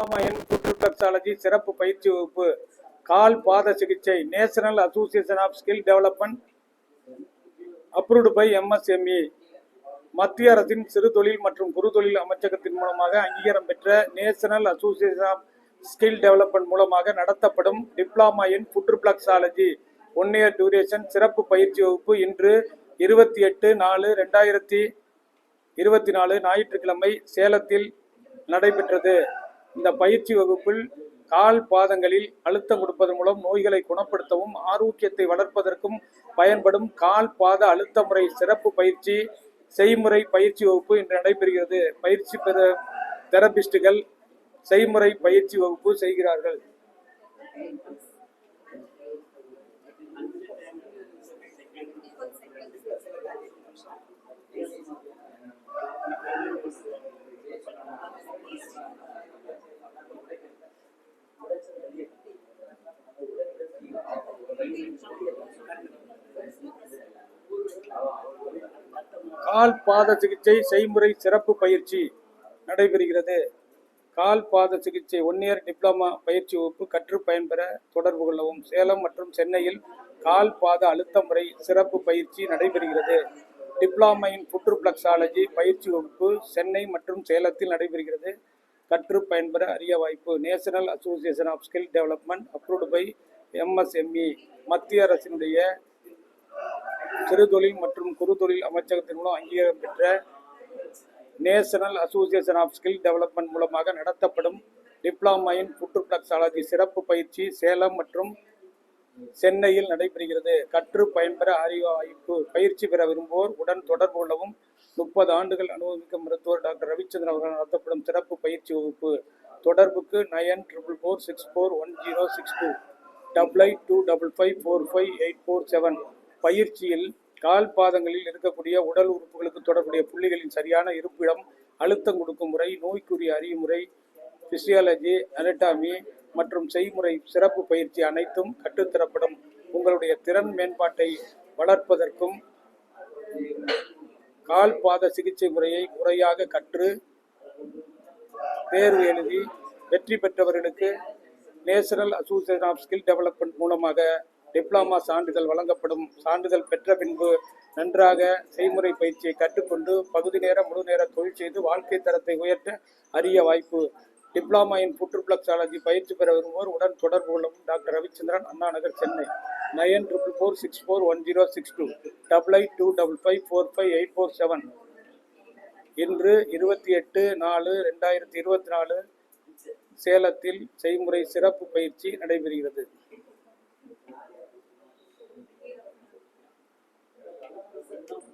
Diploma in சிறப்பு பயிற்சி வகுப்பு கால் பாத சிகிச்சை national association of skill development approved by MSME மத்திய அரசின் சிறு தொழில் மற்றும் குறு தொழில் அமைச்சகத்தின் மூலமாக அங்கீகாரம் பெற்ற national association of skill development மூலமாக நடத்தப்படும் டிப்ளமா இன் புற்றுப்ளக்ஸாலஜி ஒன் இயர் டியூரேஷன் சிறப்பு பயிற்சி வகுப்பு இன்று இருபத்தி எட்டு நாலு ரெண்டாயிரத்தி இருபத்தி நாலு ஞாயிற்றுக்கிழமை சேலத்தில் நடைபெற்றது. இந்த பயிற்சி வகுப்பில் கால் பாதங்களில் அழுத்தம் கொடுப்பதன் மூலம் நோய்களை குணப்படுத்தவும் ஆரோக்கியத்தை வளர்ப்பதற்கும் பயன்படும் கால் பாத அழுத்த முறை சிறப்பு பயிற்சி செய்முறை பயிற்சி வகுப்பு இன்று நடைபெறுகிறது. பயிற்சி பெற தெரபிஸ்டுகள் செய்முறை பயிற்சி வகுப்பு செய்கிறார்கள். கால் பாத சிகிச்சை செய்முறை சிறப்பு பயிற்சி நடைபெறுகிறது. கால் பாத சிகிச்சை ஒன் இயர் டிப்ளமா பயிற்சி வகுப்பு கற்று பயன்பெற தொடர்பு கொள்ளவும். சேலம் மற்றும் சென்னையில் கால் பாத அழுத்த முறை சிறப்பு பயிற்சி நடைபெறுகிறது. டிப்ளமா இன் புற்றுபிளக்ஸாலஜி பயிற்சி வகுப்பு சென்னை மற்றும் சேலத்தில் நடைபெறுகிறது. கற்று பயன்பெற அரிய வாய்ப்பு. National association of skill development approved by MSME மத்திய அரசினுடைய சிறு தொழில் மற்றும் குறு தொழில் அமைச்சகத்தின் மூலம் அங்கீகாரம் பெற்ற national association of skill development மூலமாக நடத்தப்படும் டிப்ளமா இன் புற்றுபிளக்ஸாலஜி சிறப்பு பயிற்சி சேலம் மற்றும் சென்னையில் நடைபெறுகிறது. கற்று பயன்பெற அறிவாய்ப்பு பயிற்சி பெற விரும்புவோர் உடன் தொடர்பு கொள்ளவும் முப்பது ஆண்டுகள் அனுபவமிக்க மருத்துவர் டாக்டர் ரவிச்சந்திரன் அவர்கள் நடத்தப்படும் சிறப்பு பயிற்சி வகுப்பு. தொடர்புக்கு nine triple four six four one zero six two. Double eight two double five four five eight four seven பயிற்சியில் கால் பாதங்களில் இருக்கக்கூடிய உடல் உறுப்புகளுக்கு தொடர்புடைய புள்ளிகளின் சரியான இருப்பிடம் அழுத்தம் கொடுக்கும் முறை நோய்க்குரிய அறிவுமுறை பிசியாலஜி அனட்டாமி மற்றும் செய்முறை சிறப்பு பயிற்சி அனைத்தும் கற்றுத்தரப்படும். உங்களுடைய திறன் மேம்பாட்டை வளர்ப்பதற்கும் கால் பாத சிகிச்சை முறையை முறையாக கற்று தேர்வு எழுதி வெற்றி பெற்றவர்களுக்கு national association of skill development மூலமாக டிப்ளமா சான்றிதழ் வழங்கப்படும். சான்றிதழ் பெற்ற பின்பு நன்றாக செய்முறை பயிற்சியை கற்றுக்கொண்டு பகுதி நேர முழு நேர தொழில் செய்து வாழ்க்கை தரத்தை உயர்த்த அரிய வாய்ப்பு. டிப்ளமா இன் புற்றுப்ளக்ஸாலஜி பயிற்சி பெற விரும்புவோர் உடன் தொடர்பு கொள்ளவும். Doctor Ravichandran Anna Nagar Chennai. Nine triple four six four one zero six two. Double eight two double five four five eight four seven. இன்று இருபத்தி எட்டு நாலு ரெண்டாயிரத்தி இருபத்தி நாலு சேலத்தில் செய்முறை சிறப்பு பயிற்சி நடைபெறுகிறது.